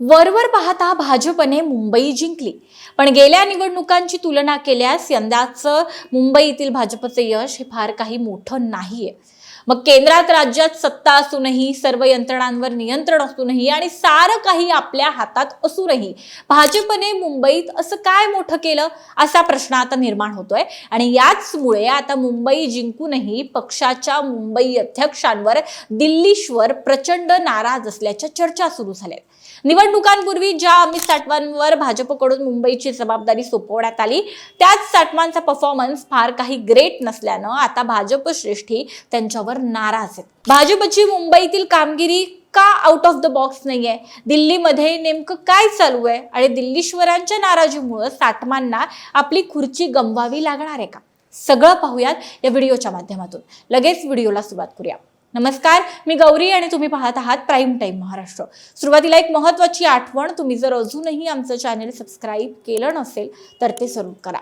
वरवर पाहता भाजपने मुंबई जिंकली. पण गेल्या निवडणुकांची तुलना केल्यास यंदाचं मुंबईतील भाजपचे यश हे फार काही मोठं नाहीये. मग केंद्रात राज्यात सत्ता असूनही सर्व यंत्रणांवर नियंत्रण असूनही आणि सारं काही आपल्या हातात असूनही भाजपने मुंबईत असं काय मोठं केलं? असा प्रश्न आता निर्माण होतोय. आणि याचमुळे आता मुंबई जिंकूनही पक्षाच्या मुंबई अध्यक्षांवर दिल्लीश्वर प्रचंड नाराज असल्याच्या चर्चा सुरू झाल्या निवडणुकांपूर्वी ज्या अमित साठवांवर भाजपकडून मुंबईची जबाबदारी सोपवण्यात आली त्याच साठवांचा परफॉर्मन्स फार काही ग्रेट नसल्यानं आता भाजप श्रेष्ठी त्यांच्यावर नाराज आहेत. भाजपची मुंबईतील कामगिरी का आउट ऑफ द बॉक्स नाहीये? दिल्लीमध्ये नेमकं काय चालू आहे? आणि दिल्लीश्वरांच्या नाराजीमुळं साठमांना आपली खुर्ची गमवावी लागणार आहे का? सगळं पाहूयात या व्हिडिओच्या माध्यमातून. लगेच व्हिडिओला सुरुवात करूया. नमस्कार मी गौरी आणि तुम्ही पाहत आहात प्राईम टाईम महाराष्ट्र सुरुवातीला एक महत्वाची आठवण तुम्ही जर अजूनही आमचं चॅनल सबस्क्राईब केलं नसेल तर ते सुरू करा.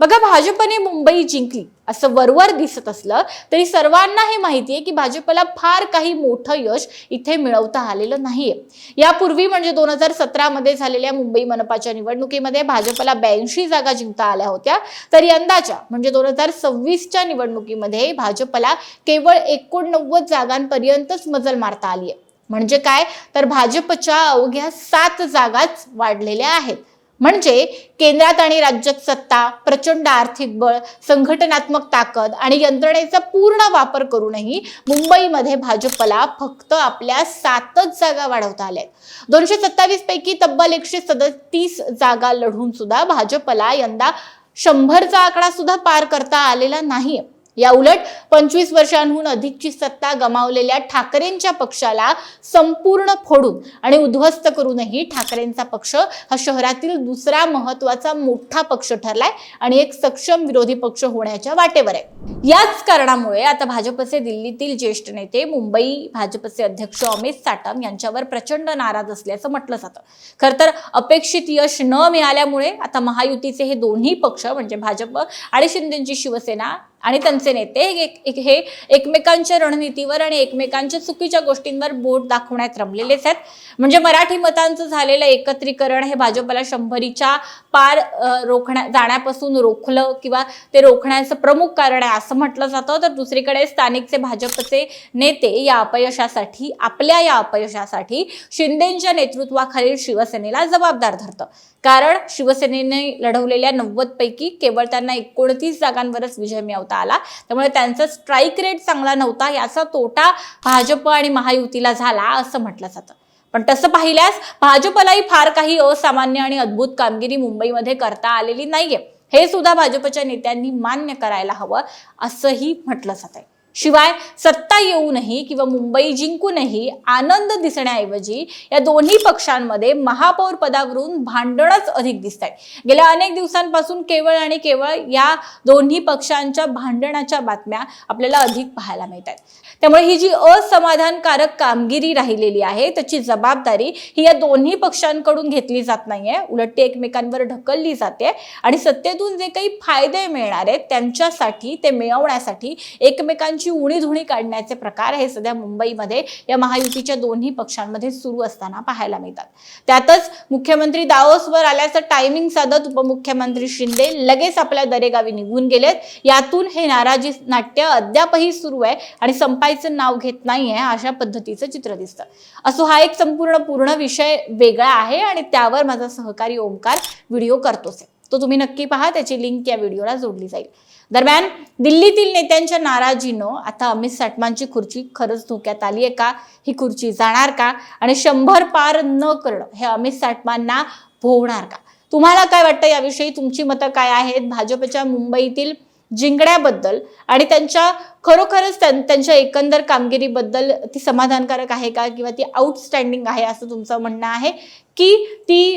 बघा भाजपने मुंबई जिंकली. असं वरवर दिसत असलं तरी सर्वांना हे माहिती आहे की भाजपला फार काही मोठं यश इथे मिळवता आलेलं नाहीये. यापूर्वी म्हणजे दोन हजार सतरामध्ये झालेल्या मुंबई मनपाच्या निवडणुकीमध्ये भाजपला ब्याऐंशी जागा जिंकता आल्या होत्या. तर यंदाच्या म्हणजे दोन हजार सव्वीसच्या निवडणुकीमध्ये भाजपला केवळ एकोणनव्वद जागांपर्यंतच मजल मारता आली आहे म्हणजे काय? तर भाजपच्या अवघ्या सात जागाच वाढलेल्या आहेत. म्हणजे केंद्रात आणि राज्यात सत्ता प्रचंड आर्थिक बळ संघटनात्मक ताकद आणि यंत्रणेचा पूर्ण वापर करूनही मुंबईमध्ये भाजपला फक्त आपल्या सातच जागा वाढवता आल्या दोनशे सत्तावीस पैकी तब्बल एकशे सदतीस जागा लढून सुद्धा भाजपला यंदा शंभरचा आकडा सुद्धा पार करता आलेला नाहीये. या उलट पंचवीस वर्षांहून अधिकची सत्ता गमावलेल्या ठाकरेंच्या पक्षाला संपूर्ण फोडून आणि उद्ध्वस्त करूनही ठाकरेंचा पक्ष हा शहरातील दुसरा महत्त्वाचा मोठा पक्ष ठरलाय आणि एक सक्षम विरोधी पक्ष होण्याच्या वाटेवर आहे. याच कारणामुळे आता भाजपचे दिल्लीतील ज्येष्ठ नेते मुंबई भाजपचे अध्यक्ष अमित साटम यांच्यावर प्रचंड नाराज असल्याचं म्हटलं जातं. खर तर अपेक्षित यश न मिळाल्यामुळे आता महायुतीचे हे दोन्ही पक्ष म्हणजे भाजप आणि शिंदेची शिवसेना आणि त्यांचे नेते एक, एक, हे एकमेकांच्या रणनीतीवर आणि एकमेकांच्या चुकीच्या गोष्टींवर बोट दाखवण्यात रमलेलेच आहेत. म्हणजे मराठी मतांचं झालेलं एकत्रीकरण हे भाजपला शंभरीच्या पार रोखण्या जाण्यापासून रोखलं किंवा ते रोखण्याचं प्रमुख कारण आहे असं म्हटलं जातं. तर दुसरीकडे स्थानिकचे भाजपचे नेते या अपयशासाठी आपल्या या अपयशासाठी शिंदेच्या नेतृत्वाखालील शिवसेनेला जबाबदार धरतं. कारण शिवसेनेने लढवलेल्या नव्वद पैकी केवळ त्यांना एकोणतीस जागांवरच विजय मिळवतो आला. त्यामुळे त्यांचा स्ट्राईक रेट चांगला नव्हता. याचा तोटा भाजप आणि महायुतीला झाला असं म्हटलं जातं. पण तसं पाहिल्यास भाजपलाही फार काही असामान्य आणि अद्भुत कामगिरी मुंबईमध्ये करता आलेली नाहीये. हे सुद्धा भाजपच्या नेत्यांनी मान्य करायला हवं असंही म्हटलं जात आहे शिवाय सत्ता येऊनही किंवा मुंबई जिंकूनही आनंद दिसण्याऐवजी या दोन्ही पक्षांमध्ये महापौर पदावरून भांडणच अधिक दिसत आहे गेल्या अनेक दिवसांपासून केवळ आणि केवळ या दोन्ही पक्षांच्या भांडणाच्या बातम्या आपल्याला अधिक पाहायला मिळत आहेत. त्यामुळे ही जी असमाधानकारक कामगिरी राहिलेली आहे त्याची जबाबदारी ही या दोन्ही पक्षांकडून घेतली जात नाहीये. उलट ती एकमेकांवर ढकलली जाते आणि सत्तेतून जे काही फायदे मिळणार आहेत त्यांच्यासाठी ते मिळवण्यासाठी एकमेकांची उणीधुणी काढण्याचे प्रकार हे सध्या मुंबईमध्ये या महायुतीच्या दोन्ही पक्षांमध्ये सुरू असताना पाहायला मिळतात. त्यातच मुख्यमंत्री दाओसवर आल्याचं टायमिंग साधत उपमुख्यमंत्री शिंदे लगेच आपल्या दरेगावी निघून गेलेत. यातून हे नाराजी नाट्य अद्यापही सुरू आहे आणि संपायचं नाव घेत नाहीये अशा पद्धतीचं चित्र दिसतं. असो हा एक संपूर्ण पूर्ण विषय वेगळा आहे आणि त्यावर माझा सहकारी ओंकार व्हिडिओ करतोच आहे. तो तुम्ही नक्की पहा त्याची लिंक या व्हिडिओला जोडली जाईल. दरम्यान दिल्लीतील नेत्यांच्या नाराजीनं आता अमित साटमांची खुर्ची खरंच धोक्यात आली आहे का? ही खुर्ची जाणार का? आणि शंभर पार न करणं हे अमित साटमांना भोवणार का? तुम्हाला काय वाटतं? याविषयी तुमची मतं काय आहेत? भाजपच्या मुंबईतील जिंकण्याबद्दल आणि त्यांच्या खरोखरच त्यां- त्यांच्या एकंदर कामगिरीबद्दल ती समाधानकारक आहे का किंवा ती आउटस्टँडिंग आहे असं तुमचं म्हणणं आहे? की ती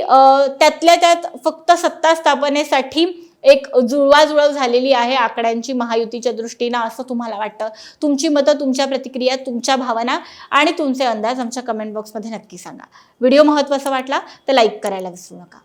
त्यातल्या त्यात फक्त सत्ता स्थापनेसाठी एक जुळवाजुळव झालेली आहे आकड्यांची महायुतीच्या दृष्टीनं असं तुम्हाला वाटतं? तुमची मतं तुमच्या प्रतिक्रिया तुमच्या भावना आणि तुमचे अंदाज आमच्या कमेंट बॉक्समध्ये नक्की सांगा. व्हिडिओ महत्त्वाचा वाटला तर लाईक करायला विसरू नका.